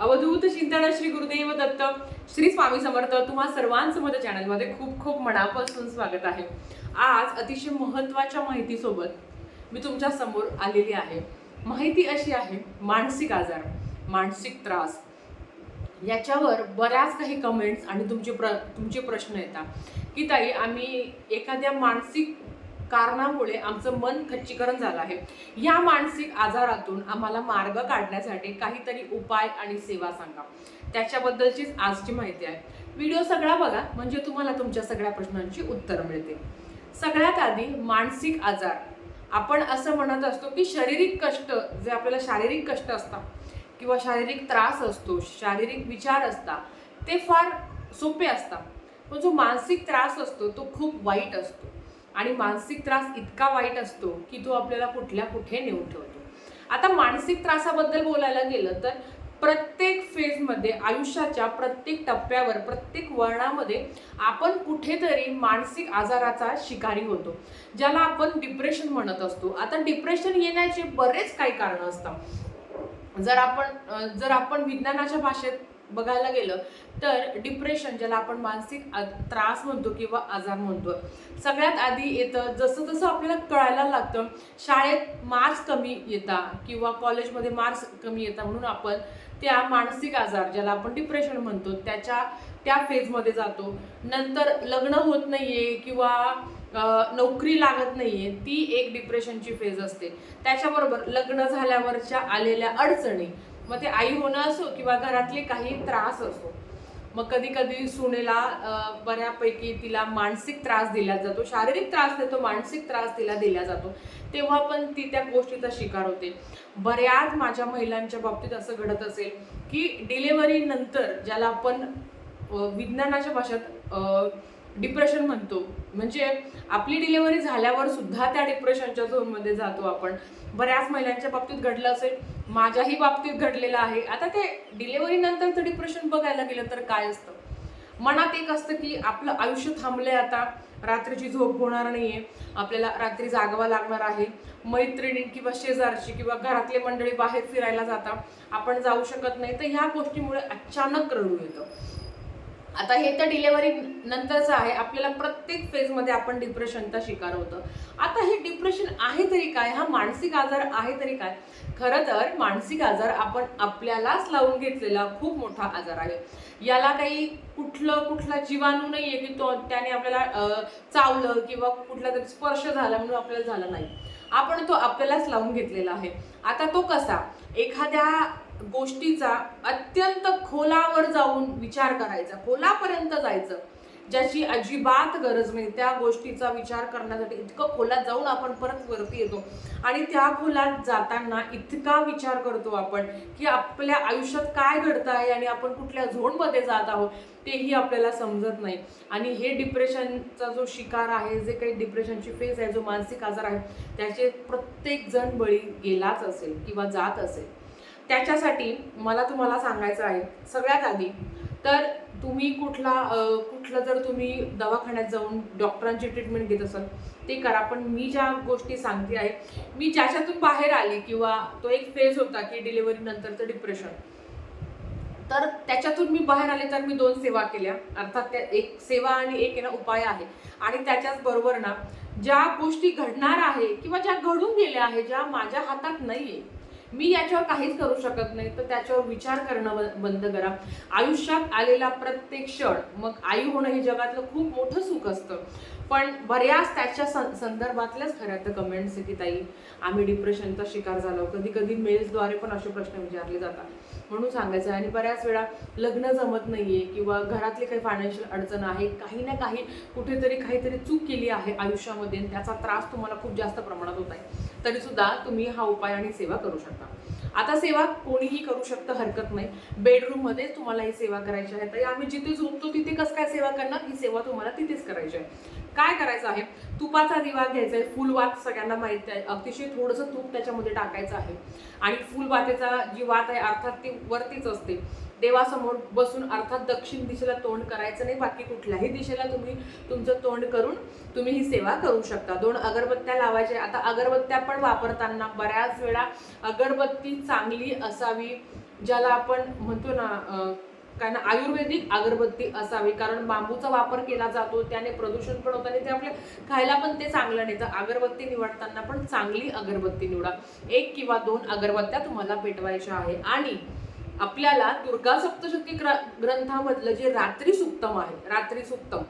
अवधूत चिंतन श्री गुरुदेव दत्त श्री स्वामी समर्थ तुम्हा सर्वांचं माझ्या चॅनलमध्ये खूप खूप मनापासून स्वागत आहे. आज अतिशय महत्त्वाच्या माहितीसोबत मी तुमच्यासमोर आलेली आहे. माहिती अशी आहे मानसिक आजार मानसिक त्रास. याच्यावर बऱ्याच काही कमेंट्स आणि तुमचे प्र तुमचे प्रश्न येतात. की ताई आम्ही एखाद्या मानसिक कारणामुळे आमचं मन खच्चीकरण झालं आहे. या मानसिक आजारातून आम्हाला मार्ग काढण्यासाठी काहीतरी उपाय आणि सेवा सांगा. त्याच्याबद्दलचीच आजची माहिती आहे. व्हिडिओ सगळा बघा म्हणजे तुम्हाला तुमच्या सगळ्या प्रश्नांची उत्तरं मिळते सगळ्यात आधी मानसिक आजार. आपण असं म्हणत असतो की शारीरिक कष्ट जे आपल्याला शारीरिक कष्ट असतात किंवा शारीरिक त्रास असतो शारीरिक विचार असतात ते फार सोपे असतात. पण जो मानसिक त्रास असतो तो खूप वाईट असतो. आणि मानसिक त्रास इतका वाईट असतो की तो आपल्याला कुठल्या कुठे नेऊन ठेवतो. आता मानसिक त्रासाबद्दल बोलायला गेलं तर प्रत्येक फेजमध्ये आयुष्याच्या प्रत्येक टप्प्यावर प्रत्येक वळणामध्ये आपण कुठेतरी मानसिक आजाराचा शिकारी होतो. ज्याला आपण डिप्रेशन म्हणत असतो. आता डिप्रेशन येण्याचे बरेच काही कारणं असतात. जर आपण जर आपण विज्ञानाच्या भाषेत बघायला गेलं तर डिप्रेशन ज्याला आपण मानसिक आ- त्रास म्हणतो किंवा आजार म्हणतो सगळ्यात आधी येतं जसं जसं आपल्याला कळायला लागतं शाळेत मार्क्स कमी येतात किंवा कॉलेजमध्ये मार्क्स कमी येतात म्हणून आपण त्या मानसिक आजार ज्याला आपण डिप्रेशन म्हणतो त्याच्या त्या फेजमध्ये जातो. नंतर लग्न होत नाही आहे किंवा नोकरी लागत नाही आहे ती एक डिप्रेशनची फेज असते. त्याच्याबरोबर लग्न झाल्यावरच्या आलेल्या अडचणी मग ते आई होणं असो किंवा घरातले काही त्रास असो मग कधी कधी सुनेला बऱ्यापैकी तिला मानसिक त्रास दिला जातो शारीरिक त्रास देतो मानसिक त्रास तिला दिला जातो. तेव्हा पण ती त्या गोष्टीचा शिकार होते. बऱ्याच माझ्या महिलांच्या बाबतीत असं घडत असेल की डिलेव्हरी नंतर ज्याला आपण विज्ञानाच्या भाषेत डिप्रेशन म्हणतो. म्हणजे आपली डिलेवरी झाल्यावर सुद्धा त्या डिप्रेशनच्या झोनमध्ये जातो आपण. बऱ्याच महिलांच्या बाबतीत घडलं असेल माझ्याही बाबतीत घडलेलं आहे. आता ते डिलेव्हरीनंतरचं डिप्रेशन बघायला गेलं तर काय असतं? मनात एक असतं की आपलं आयुष्य थांबलंय आता. रात्रीची झोप होणार नाहीये. आपल्याला रात्री जागवा लागणार आहे. मैत्रिणी किंवा शेजारची किंवा घरातले मंडळी बाहेर फिरायला जाता आपण जाऊ शकत नाही. तर ह्या गोष्टीमुळे अचानक रडू येतं. आता हे तर डिलेवरी नंतरचं आहे. आपल्याला प्रत्येक फेजमध्ये आपण डिप्रेशनचा शिकार होतो. आता हे डिप्रेशन आहे तरी काय? हा मानसिक आजार आहे तरी काय? खरं तर मानसिक आजार आपण आपल्यालाच लावून घेतलेला खूप मोठा आजार आहे. याला काही कुठलं कुठला जीवाणू नाही आहे की तो त्याने आपल्याला चावलं किंवा कुठला तरी स्पर्श झाला म्हणून आपल्याला झाला नाही. आपण तो आपल्यालाच लावून घेतलेला आहे. आता तो कसा? एखाद्या गोष्टीचा अत्यंत खोलावर जाऊन विचार करायचा खोलापर्यंत जायचं. ज्याची अजिबात गरज नाही. त्या गोष्टीचा विचार करण्यासाठी इतकं खोलात जाऊन आपण परत वरती येतो. आणि त्या खोलात जाताना इतका विचार करतो आपण की आपल्या आयुष्यात काय घडत आहे आणि आपण कुठल्या झोनमध्ये जात आहोत तेही आपल्याला समजत नाही. आणि हे डिप्रेशनचा जो शिकार आहे जे काही डिप्रेशनची फेज आहे जो मानसिक आजार आहे त्याचे प्रत्येक जण बळी गेलाच असेल किंवा जात असेल. त्याच्यासाठी मला तुम्हाला सांगायचं आहे सगळ्यात आधी. तर तुम्ही कुठला कुठलं जर तुम्ही दवाखान्यात जाऊन डॉक्टरांची ट्रीटमेंट घेत असाल ते करा. पण मी ज्या गोष्टी सांगते आहे मी ज्याच्यातून बाहेर आली किंवा तो एक फेज होता की डिलिव्हरी नंतरचं डिप्रेशन तर त्याच्यातून मी बाहेर आले तर मी दोन सेवा केल्या. अर्थात त्या एक सेवा आणि एक ना उपाय आहे. आणि त्याच्याच बरोबर ना ज्या गोष्टी घडणार आहे किंवा ज्या घडून गेल्या आहे ज्या माझ्या हातात नाही आहे मी याच्यावर काहीच करू शकत नाही. तर त्याच्यावर विचार करणं बंद करा. आयुष्यात आलेला प्रत्येक क्षण मग आई होणं हे जगातलं खूप मोठं सुख असतं. पण बऱ्याच त्याच्या सं- संदर्भातल्याच खऱ्या तर कमेंट्स आहे की ताई. आम्ही डिप्रेशनचा शिकार झालो. कधी कधी मेल्सद्वारे पण असे प्रश्न विचारले जातात. म्हणून सांगायचं आहे. आणि बऱ्याच वेळा लग्न जमत नाही आहे किंवा घरातली काही फायनान्शियल अडचण आहे. काही ना काही कुठेतरी काहीतरी चूक केली आहे आयुष्यामध्ये. त्याचा त्रास तुम्हाला खूप जास्त प्रमाणात होत आहे. तरी सुद्धा तुम्ही हा उपाय आणि सेवा करू शकता. आता सेवा कोणीही करू शकतं हरकत नाही. बेडरूममध्ये तुम्हाला ही सेवा करायची आहे. तर आम्ही जिथे झोपतो तिथे कसं काय सेवा करणार? ही सेवा तुम्हाला तिथेच करायची आहे. काय करायचं आहे? तुपाचा दिवा घ्यायचा आहे. फुलवात सगळ्यांना माहीत आहे. अतिशय थोडंसं तूप त्याच्यामध्ये टाकायचं आहे. आणि फुलवातेचा जी वात आहे अर्थात ती वरतीच असते. देवासमोर बसून अर्थात दक्षिण दिशेला तोंड करायचं नाही बाकी कुठल्याही दिशेला तुम्ही तुमचं तोंड करून तुम्ही ही सेवा करू शकता. दोन अगरबत्त्या लावायच्या आता अगरबत्त्या पण वापरताना बऱ्याच वेळा अगरबत्ती चांगली असावी ज्याला आपण म्हणतो ना काय ना आयुर्वेदिक अगरबत्ती असावी कारण बांबूचा वापर केला जातो त्याने प्रदूषण पण होतं आणि ते आपल्या खायला पण ते चांगलं नाही. तर अगरबत्ती निवडताना पण चांगली अगरबत्ती निवडा. एक किंवा दोन अगरबत्त्या तुम्हाला पेटवायच्या आहे. आणि आपल्याला दुर्गा सप्तशती ग्र- ग्रंथामधलं जे रात्री सुक्तम आहे रात्री सुक्तम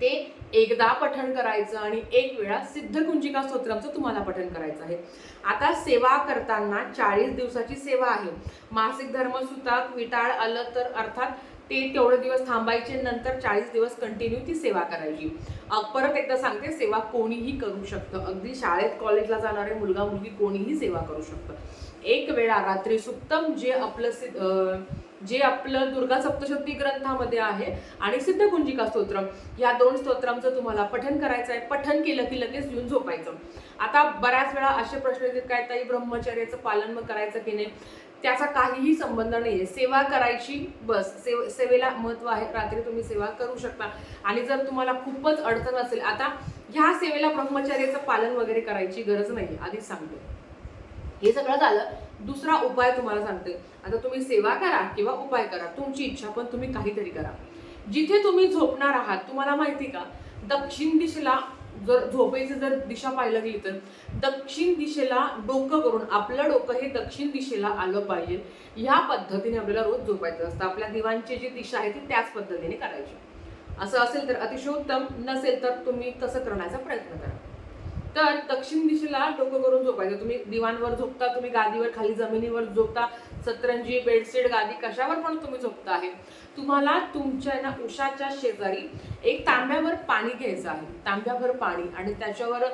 ते एकदा पठण करायचं आणि एक वेळा सिद्धकुंजिका स्तोत्रमचं तुम्हाला पठण करायचं आहे. आता सेवा करताना चाळीस दिवसाची सेवा आहे. मासिक धर्मसुताक विटाळ आलं तर अर्थात ते तेवढे दिवस थांबायचे नंतर चाळीस दिवस कंटिन्यू ती सेवा करायची. परत एकदा सांगते सेवा कोणीही करू शकतं. अगदी शाळेत कॉलेजला जाणारे मुलगा मुलगी कोणीही सेवा करू शकतं. एक वेळा रात्री सुप्तम जे आपलं सिद्ध जे आपलं दुर्गा सप्तशती ग्रंथामध्ये आहे आणि सिद्धगुंजिका स्तोत्रम. या दोन स्तोत्रांचं तुम्हाला पठन करायचं आहे. पठन केलं की लगेच येऊन झोपायचं. आता बऱ्याच वेळा असे प्रश्न येतात काय ताई ब्रह्मचर्याचं पालन मग करायचं की नाही? त्याचा काहीही संबंध नाहीये. सेवा करायची बस. सेव सेवेला महत्त्व आहे. रात्री तुम्ही सेवा करू शकता. आणि जर तुम्हाला खूपच अडचण असेल आता ह्या सेवेला ब्रह्मचर्याचं पालन वगैरे करायची गरज नाही आधीच सांगतो. हे सगळं झालं. दुसरा उपाय तुम्हाला सांगते. आता तुम्ही सेवा करा किंवा उपाय करा. तुमची इच्छा पण तुम्ही काहीतरी करा. जिथे तुम्ही झोपणार आहात तुम्हाला माहिती का? दक्षिण दिशेला जर झोपेची जर दिशा पाहायला गेली तर दक्षिण दिशेला डोकं करून आपलं डोकं हे दक्षिण दिशेला आलं पाहिजे. ह्या पद्धतीने आपल्याला रोज झोपायचं असतं. आपल्या दिवांची जी दिशा आहे ती त्याच पद्धतीने करायची. असं असेल तर अतिशय उत्तम नसेल तर तुम्ही तसं करण्याचा प्रयत्न करा. तर दक्षिण दिशेला डोकं करून झोपायचं. तुम्ही दिवाणवर झोपता तुम्ही गादीवर खाली जमिनीवर झोपता सतरंजी बेडशीट गादी कशावर पण तुम्ही झोपता आहे. तुम्हाला तुमच्या ना उशाच्या शेजारी एक तांब्यावर पाणी घ्यायचं आहे. तांब्याभर पाणी आणि त्याच्यावर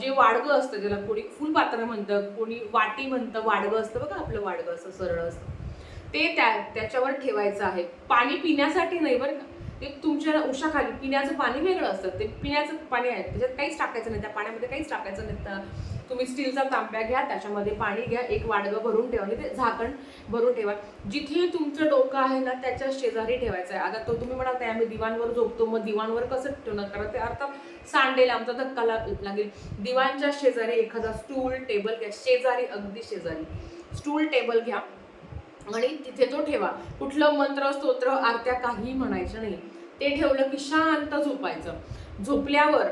जे वाडगं असतं ज्याला कोणी फुलपात्र म्हणतं कोणी वाटी म्हणतं वाडगं असतं बघा आपलं वाडगं असं सरळ असतं. ते त्या त्याच्यावर ठेवायचं आहे. पाणी पिण्यासाठी नाही बरं का. ते तुमच्या उशाखाली पिण्याचं पाणी वेगळं असतं. ते पिण्याचं पाणी आहे त्याच्यात काहीच टाकायचं नाही त्या पाण्यामध्ये काहीच टाकायचं नाही. तर तुम्ही स्टीलचा तांब्या घ्या त्याच्यामध्ये पाणी घ्या एक वाडगं भरून ठेवा आणि ते झाकण भरून ठेवा. जिथे तुमचं डोकं आहे ना त्याच्या शेजारी ठेवायचं आहे. आता तो तुम्ही म्हणाल "ताई, आम्ही दिवाणवर झोपतो. मग दिवाणवर कसं ठेवणार कारण ते अर्थात सांडेल आमचा धक्का लागेल. दिवाणच्या शेजारी एखादा स्टूल टेबल घ्या. शेजारी अगदी शेजारी. स्टूल टेबल घ्या. आणि तिथे तो ठेवा. कुठलं मंत्र स्तोत्र आरत्या काही म्हणायचं नाही. ते ठेवलं की शांत झोपायचं. झोपल्यावर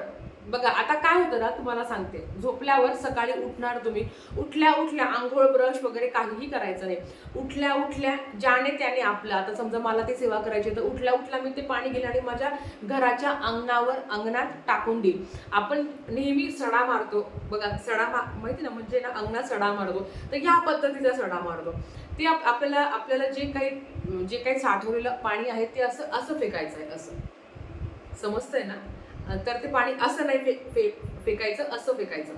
बघा आता काय होतं ना तुम्हाला सांगते. झोपल्यावर सकाळी उठणार तुम्ही. उठल्या उठल्या आंघोळ ब्रश वगैरे काहीही करायचं नाही. उठल्या उठल्या ज्याने त्याने आपलं आता समजा मला ते सेवा करायची आहे, तर उठल्या उठल्या मी ते पाणी घेईन आणि माझ्या घराच्या अंगणावर अंगणात टाकून देईल. आपण नेहमी सडा मारतो. बघा सडा मा माहिती ना म्हणजे ना अंगणात सडा मारतो. तर ह्या पद्धतीचा सडा मारतो. ते आप- आपल्याला आपल्याला जे काही जे काही साठवलेलं पाणी आहे ते असं असं फेकायचं आहे असं. समजतंय ना? तर ते पाणी असं नाही फे फे- फेकायचं असं फेकायचं.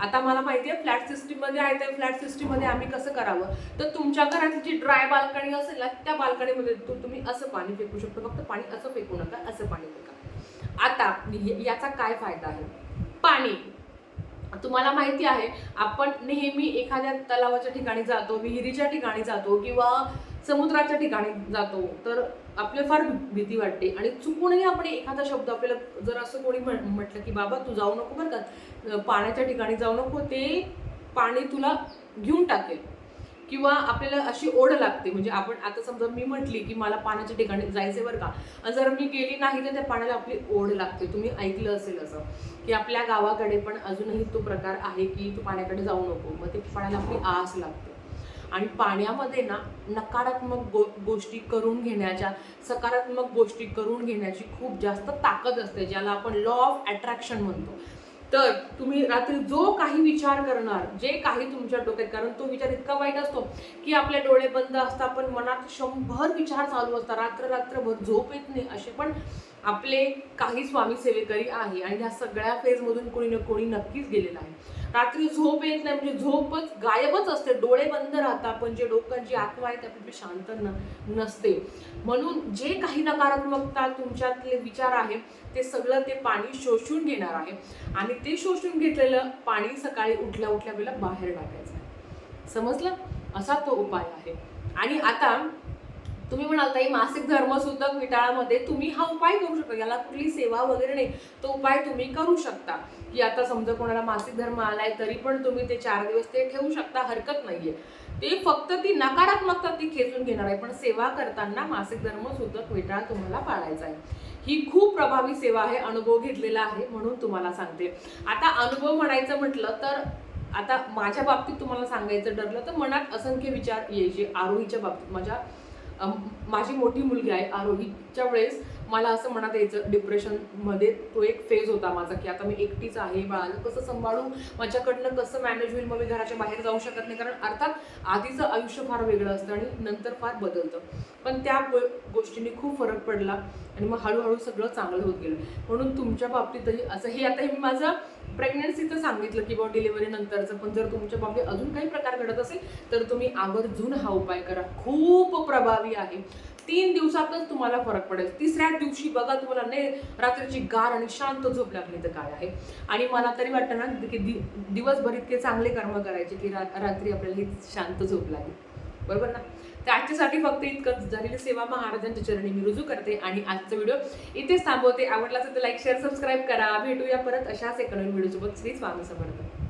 आता मला माहिती आहे फ्लॅट सिस्टीममध्ये आहे तर फ्लॅट सिस्टीममध्ये आम्ही कसं करावं? तर तुमच्या घरातली जी ड्राय बाल्कनी असेल ना त्या बाल्कनीमध्ये तुम्ही असं पाणी फेकू शकतो. फक्त पाणी असं फेकू नका असं पाणी फेका. आता याचा काय फायदा आहे? पाणी. तुम्हाला माहिती आहे आपण नेहमी एखाद्या तलावाच्या ठिकाणी जातो विहिरीच्या ठिकाणी जातो किंवा समुद्राच्या ठिकाणी जातो. तर आपल्याला फार भीती वाटते. आणि चुकूनही आपण एखादा शब्द आपल्याला जर असं कोणी म्हण- म्हटलं की बाबा तू जाऊ नको बरं का. पाण्याच्या ठिकाणी जाऊ नको. ते पाणी तुला घेऊन टाकेल. किंवा आपल्याला अशी ओढ लागते. म्हणजे आपण आता समजा मी म्हटली की मला पाण्याच्या ठिकाणी जायचंय बरं का. आणि जर मी गेली नाही तर त्या पाण्याला आपली ओढ लागते. तुम्ही ऐकलं असेल असं. की आपल्या गावाकडे पण अजूनही तो प्रकार आहे की तू पाण्याकडे जाऊ नको. मग ते पाण्याला आपली आस लागते. आणि पाण्यामध्ये ना नकारात्मक गो गोष्टी करून घेण्याच्या सकारात्मक गोष्टी करून घेण्याची खूप जास्त ताकद असते ज्याला आपण लॉ ऑफ अट्रॅक्शन म्हणतो. तर तुम्ही रात्री जो काही विचार करणार जे काही तुमच्या डोक्यात कारण तो विचार इतका वाईट असतो की आपले डोळे बंद असतात पण मनात शंभर विचार चालू असतात रात्र रात्रभर झोप येत नाही असे. पण आपले काही स्वामी सेवेकरी आहे आणि ह्या सगळ्या फेजमधून कोणी ना कोणी नक्कीच गेलेलं आहे. रात्री झोप येत नाही म्हणजे झोपच गायबच असते. डोळे बंद राहतात पण जे डोकं आत्मा आहे ती शांत न नसते. म्हणून जे काही नकारात्मकता तुमच्यातले विचार आहे ते सगळं ते पाणी शोषून घेणार आहे. आणि ते शोषून घेतलेलं पाणी सकाळी उठल्या उठल्या वेळेला बाहेर टाकायचं आहे. समजलं? असा तो उपाय आहे. आणि आता तुम्ही म्हणाल ताई मासिक धर्मसूतक विटाळामध्ये तुम्ही हा उपाय करू शकता. याला कुठली सेवा वगैरे नाही. तो उपाय तुम्ही करू शकता. की आता समजा कोणाला मासिक धर्म आलाय तरी पण तुम्ही ते चार दिवस ते ठेवू शकता हरकत नाहीये. ते फक्त ती नकारात्मकता ती खेचून घेणार आहे. पण सेवा करताना मासिक धर्मसूतक विटाळ तुम्हाला पाळायचा आहे. ही खूप प्रभावी सेवा आहे अनुभव घेतलेला आहे म्हणून तुम्हाला सांगते. आता अनुभव म्हणायचं म्हटलं तर आता माझ्या बाबतीत तुम्हाला सांगायचं ठरलं तर मनात असंख्य विचार यायचे. आरोहीच्या बाबतीत माझ्या माझी मोठी मुलगी आहे आरोहीच्या वेळेस मला असं म्हणत यायचं डिप्रेशनमध्ये तो एक फेज होता माझा की आता मी एकटीच आहे बाळाला कसं सांभाळू माझ्याकडनं कसं मॅनेज होईल मग मी घराच्या बाहेर जाऊ शकत नाही कारण अर्थात आधीचं आयुष्य फार वेगळं असतं आणि नंतर फार बदलतं. पण त्या गो- गोष्टींनी खूप फरक पडला आणि मग हळूहळू सगळं चांगलं होत गेलं. म्हणून तुमच्या बाबतीतही असं हे आता हे मी माझं प्रेग्नन्सीचं सांगितलं की डिलिव्हरी नंतरचं पण जर तुमच्या बाबतीत अजून काही प्रकार घडत असेल तर तुम्ही आवर्जून हा उपाय करा. खूप प्रभावी आहे. तीन दिवसातच तुम्हाला फरक पडेल. तिसऱ्या दिवशी बघा तुम्हाला नाही रात्रीची गार आणि शांत झोप लागली तर काय आहे? आणि मला तरी वाटतं ना की दि दिवसभर इतके चांगले कर्म करायचे की रा- रात्री आपल्याला ही शांत झोप लागेल. बरोबर ना? तर आजच्यासाठी फक्त इतकं झालेली सेवा महाराजांच्या चरणी मी रुजू करते आणि आजचा व्हिडिओ इथेच थांबवते. आवडला असेल तर लाईक शेअर सबस्क्राईब करा. भेटूया परत अशाच एका नवीन व्हिडिओसोबत. श्री स्वामी समर्थ.